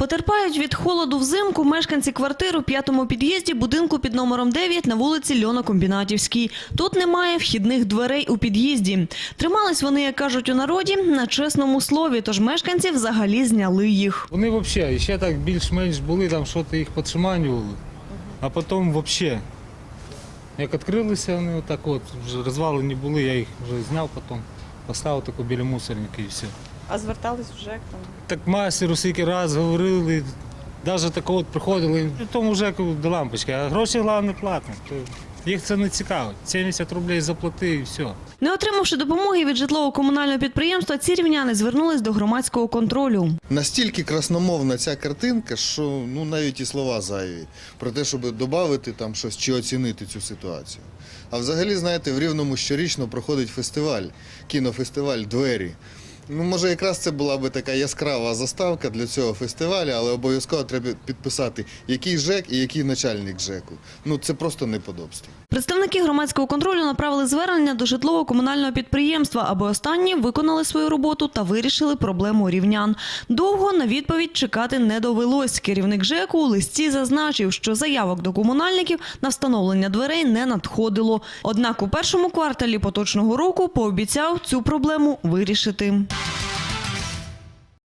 Потерпають від холоду взимку мешканці квартир у п'ятому під'їзді будинку під номером 9 на вулиці Льонокомбінатівській. Тут немає вхідних дверей у під'їзді. Тримались вони, як кажуть у народі, на чесному слові, тож мешканці взагалі зняли їх. Вони взагалі ще так більш-менш були, там щось їх підшиманювали, а потім взагалі. Як відкрилися вони отак от, розвалені були, я їх вже зняв потім, поставив таку біля мусорника і все. А звертались в ЖЕК там? Так мастеру скільки раз говорили, навіть такого от приходили, тому вже до лампочки, а гроші головне. То Їх це не цікавить. 70 рублей заплати і все. Не отримавши допомоги від житлово-комунального підприємства, ці рівняни звернулись до громадського контролю. Настільки красномовна ця картинка, що ну навіть і слова зайві про те, щоб додати там щось чи оцінити цю ситуацію. А взагалі, знаєте, в Рівному щорічно проходить фестиваль, кінофестиваль Двері. Ну, може, якраз це була би така яскрава заставка для цього фестивалю, але обов'язково треба підписати, який ЖЕК і який начальник ЖЕКу. Ну це просто неподобство. Представники громадського контролю направили звернення до житлово-комунального підприємства, аби останні виконали свою роботу та вирішили проблему рівнян. Довго на відповідь чекати не довелось. Керівник ЖЕКу у листі зазначив, що заявок до комунальників на встановлення дверей не надходило. Однак у першому кварталі поточного року пообіцяв цю проблему вирішити.